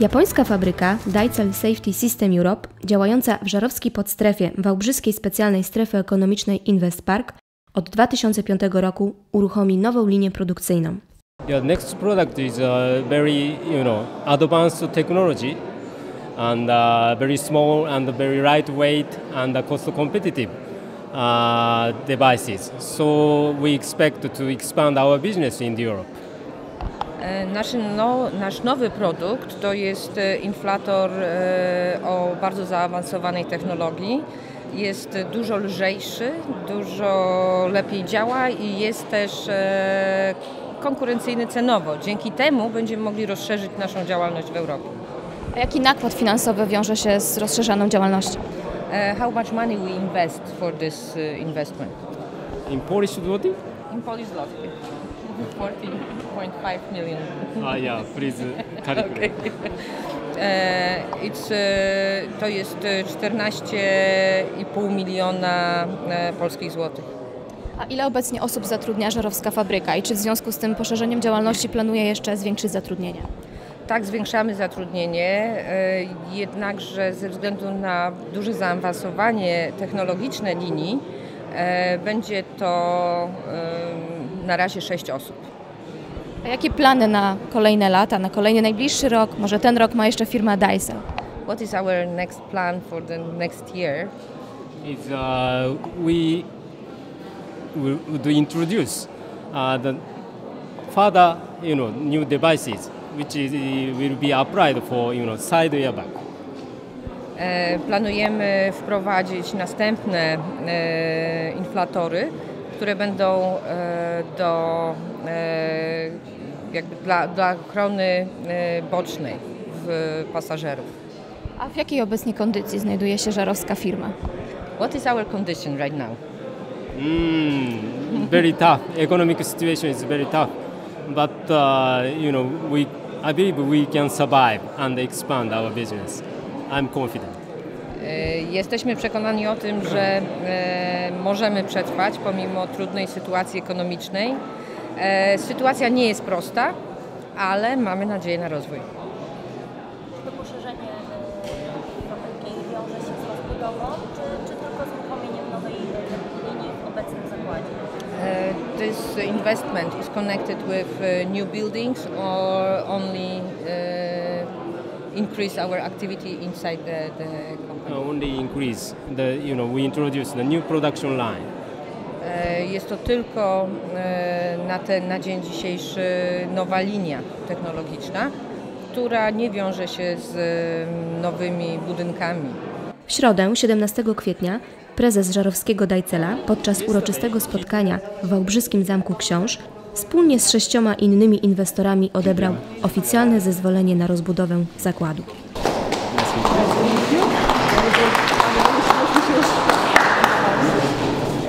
Japońska fabryka Daicel Safety System Europe, działająca w żarowskiej podstrefie Wałbrzyskiej Specjalnej Strefy Ekonomicznej Invest Park, od 2005 roku uruchomi nową linię produkcyjną. Yeah, next product is a very you know advanced technology and uh, very small and very lightweight and uh, cost competitive uh, devices. So we expect to expand our business in Europe. E, Nasz, no, nasz nowy produkt to jest e, inflator e, o bardzo zaawansowanej technologii. Jest dużo lżejszy, dużo lepiej działa i jest też konkurencyjny cenowo. Dzięki temu będziemy mogli rozszerzyć naszą działalność w Europie. A jaki nakład finansowy wiąże się z rozszerzaną działalnością? How much money we invest for this investment? In Polish zloty? In Polish zloty. 14.5 million. Ah, yeah, please calculate. E, It's, to jest e, 14,5 miliona e, polskich złotych. A ile obecnie osób zatrudnia żarowska fabryka i czy w związku z tym poszerzeniem działalności planuje jeszcze zwiększyć zatrudnienie? Tak, zwiększamy zatrudnienie, e, jednakże ze względu na duże zaawansowanie technologiczne linii będzie to na razie 6 osób. A jakie plany na kolejne lata, na kolejny najbliższy rok, może ten rok ma jeszcze firma Daisel? What is our next plan for the next year? Is uh, we will would introduce uh, the further you know new devices which is, will be applied for you know side airbag. E, Planujemy wprowadzić następne e, inflatory, które będą e, do, e, jakby dla, dla ochrony e, bocznej w pasażerów. A w jakiej obecnie kondycji znajduje się żarowska firma? What is our condition right now? Mm, very tough. Economic situation is very tough, but uh, you know we I believe we can survive and expand our business. I'm confident. E, Jesteśmy przekonani o tym, że e, możemy przetrwać pomimo trudnej sytuacji ekonomicznej. E, Sytuacja nie jest prosta, ale mamy nadzieję na rozwój. to poszerzenie fabryki wiąże się z rozbudową, czy, czy tylko z uruchomieniem nowej linii w obecnym zakładzie? This investment is connected with new buildings or only increase our activity inside the, the company. Uh, only increase the you know we introduce the new production line. E, Jest to tylko e, na, ten, na dzień dzisiejszy nowa linia technologiczna, która nie wiąże się z e, nowymi budynkami. W środę, 17 kwietnia, prezes żarowskiego Dajcela podczas uroczystego spotkania w Wałbrzyskim Zamku Książ wspólnie z sześcioma innymi inwestorami odebrał oficjalne zezwolenie na rozbudowę zakładu.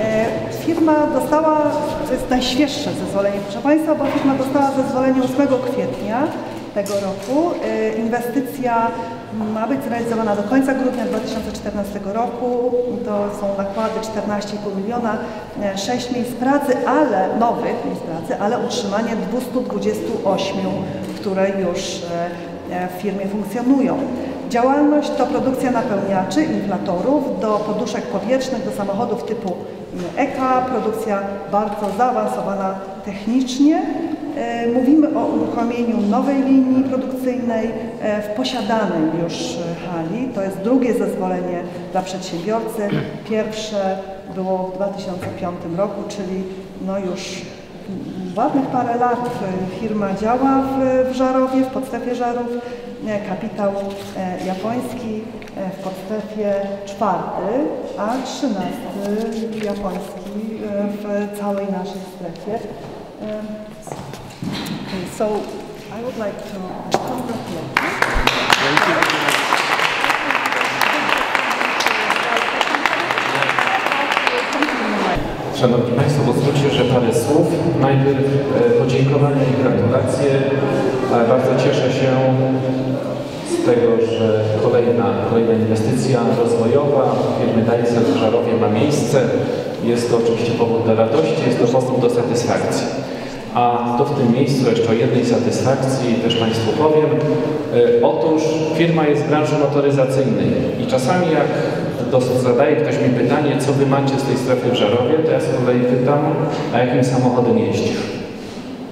E, Firma dostała, to jest najświeższe zezwolenie, proszę Państwa, bo firma dostała zezwolenie 8 kwietnia tego roku. E, Inwestycja ma być zrealizowana do końca grudnia 2014 roku. To są nakłady 14,5 miliona, 6 miejsc pracy, ale nowych miejsc pracy, ale utrzymanie 228, które już e, w firmie funkcjonują. Działalność to produkcja napełniaczy, inflatorów do poduszek powietrznych, do samochodów typu EKA, produkcja bardzo zaawansowana technicznie. E, Mówimy o uruchomieniu nowej linii produkcyjnej e, w posiadanej już e, hali. To jest drugie zezwolenie dla przedsiębiorcy. Pierwsze było w 2005 roku, czyli no już ładnych parę lat firma działa w, w Żarowie, w podstrefie Żarów. Kapitał japoński w podstrefie czwarty, a trzynasty japoński w całej naszej strefie. Okay, so I would like to congratulate you. Szanowni Państwo, pozwólcie, że parę słów. Najpierw e, podziękowania i gratulacje. Bardzo cieszę się z tego, że kolejna, kolejna inwestycja rozwojowa firmy Dajcel w Żarowie ma miejsce. Jest to oczywiście powód do radości, jest to powód do satysfakcji. A to w tym miejscu jeszcze o jednej satysfakcji też Państwu powiem. E, Otóż firma jest z branży motoryzacyjnej i czasami jak zadaje ktoś mi pytanie, co Wy macie z tej strefy w Żarowie, to ja z kolei pytam, a jakim samochodem jeździsz?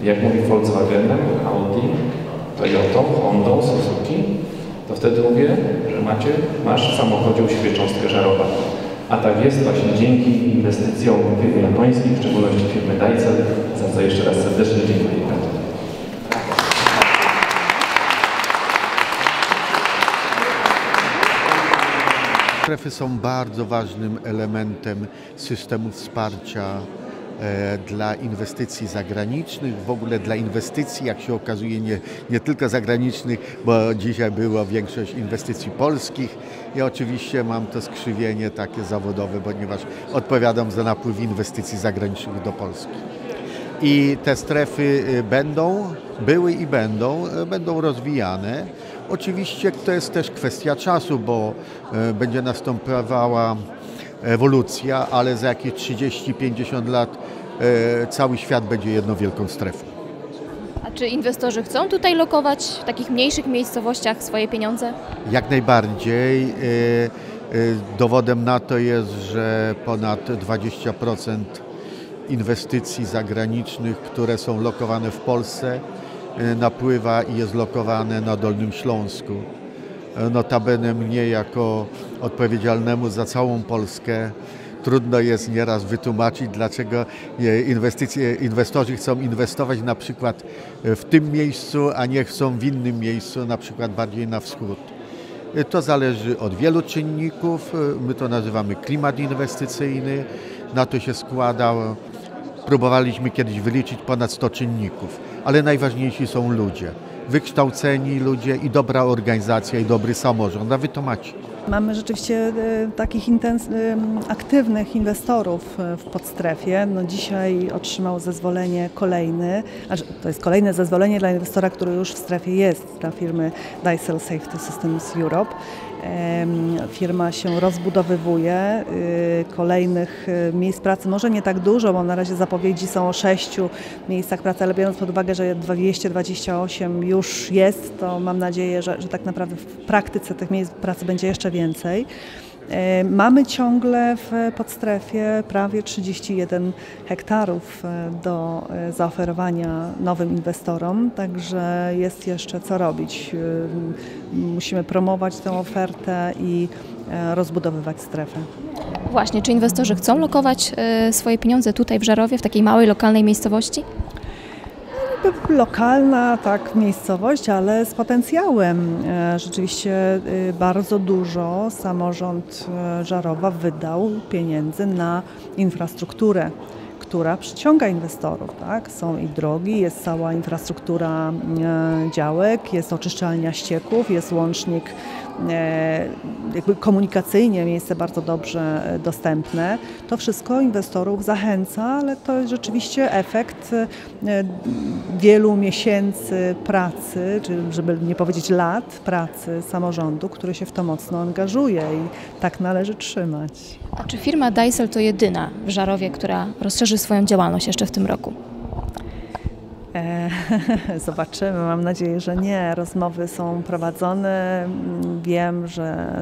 Jak mówi Volkswagenem, Audi, Toyotą, Hondą, Suzuki, to wtedy mówię, że macie, masz w samochodzie u siebie cząstkę żarowa. A tak jest właśnie dzięki inwestycjom firm japońskich, w szczególności firmy Daicel, za co jeszcze raz serdecznie dziękuję. Strefy są bardzo ważnym elementem systemu wsparcia e, dla inwestycji zagranicznych, w ogóle dla inwestycji, jak się okazuje, nie, nie tylko zagranicznych, bo dzisiaj była większość inwestycji polskich i oczywiście mam to skrzywienie takie zawodowe, ponieważ odpowiadam za napływ inwestycji zagranicznych do Polski. I te strefy y, będą, były i będą, y, będą rozwijane. Oczywiście to jest też kwestia czasu, bo y, będzie następowała ewolucja, ale za jakieś 30-50 lat cały świat będzie jedną wielką strefą. Czy inwestorzy chcą tutaj lokować w takich mniejszych miejscowościach swoje pieniądze? Jak najbardziej. y, y, Dowodem na to jest, że ponad 20% inwestycji zagranicznych, które są lokowane w Polsce, y, napływa i jest lokowane na Dolnym Śląsku. Notabene mnie jako odpowiedzialnemu za całą Polskę trudno jest nieraz wytłumaczyć, dlaczego inwestycje, inwestorzy chcą inwestować na przykład e, w tym miejscu, a nie chcą w innym miejscu, na przykład bardziej na wschód. E, To zależy od wielu czynników. E, My to nazywamy klimat inwestycyjny. Na to się składa. Próbowaliśmy kiedyś wyliczyć ponad 100 czynników, ale najważniejsi są ludzie. Wykształceni ludzie i dobra organizacja i dobry samorząd, a wy to macie. Mamy rzeczywiście e, takich e, aktywnych inwestorów e, w podstrefie. No dzisiaj otrzymał zezwolenie kolejny, to jest kolejne zezwolenie dla inwestora, który już w strefie jest, dla firmy Dysel Safety Systems Europe. Firma się rozbudowywuje, y, kolejnych y, miejsc pracy może nie tak dużo, bo na razie zapowiedzi są o sześciu miejscach pracy, ale biorąc pod uwagę, że 228 już jest, to mam nadzieję, że, że tak naprawdę w praktyce tych miejsc pracy będzie jeszcze więcej. E, Mamy ciągle w podstrefie prawie 31 hektarów e, do e, zaoferowania nowym inwestorom, także jest jeszcze co robić. Musimy promować tę ofertę i rozbudowywać strefę. Właśnie, czy inwestorzy chcą lokować swoje pieniądze tutaj w Żarowie, w takiej małej, lokalnej miejscowości? Lokalna, tak, miejscowość, ale z potencjałem. E, Rzeczywiście e, bardzo dużo samorząd e, Żarowa wydał pieniędzy na infrastrukturę, która przyciąga inwestorów. Tak? Są i drogi, jest cała infrastruktura e, działek, jest oczyszczalnia ścieków, jest łącznik e, jakby komunikacyjnie miejsce bardzo dobrze e, dostępne. To wszystko inwestorów zachęca, ale to jest rzeczywiście efekt wielu miesięcy pracy, czy żeby nie powiedzieć lat pracy samorządu, który się w to mocno angażuje i tak należy trzymać. A czy firma Dysel to jedyna w Żarowie, która rozszerzy swoją działalność jeszcze w tym roku? E, Zobaczymy, mam nadzieję, że nie. Rozmowy są prowadzone. Wiem, że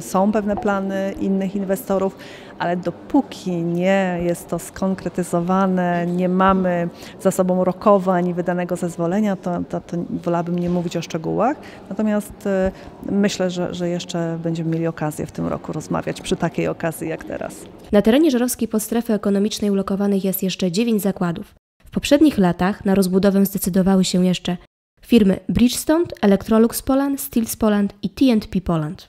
są pewne plany innych inwestorów, ale dopóki nie jest to skonkretyzowane, nie mamy za sobą rokowań wydanego zezwolenia, to, to, to wolałabym nie mówić o szczegółach. Natomiast e, myślę, że, że jeszcze będziemy mieli okazję w tym roku rozmawiać przy takiej okazji jak teraz. Na terenie żarowskiej podstrefy ekonomicznej ulokowanych jest jeszcze 9 zakładów. Poprzednich latach na rozbudowę zdecydowały się jeszcze firmy Bridgestone, Electrolux Poland, Steels Poland i TNT Poland.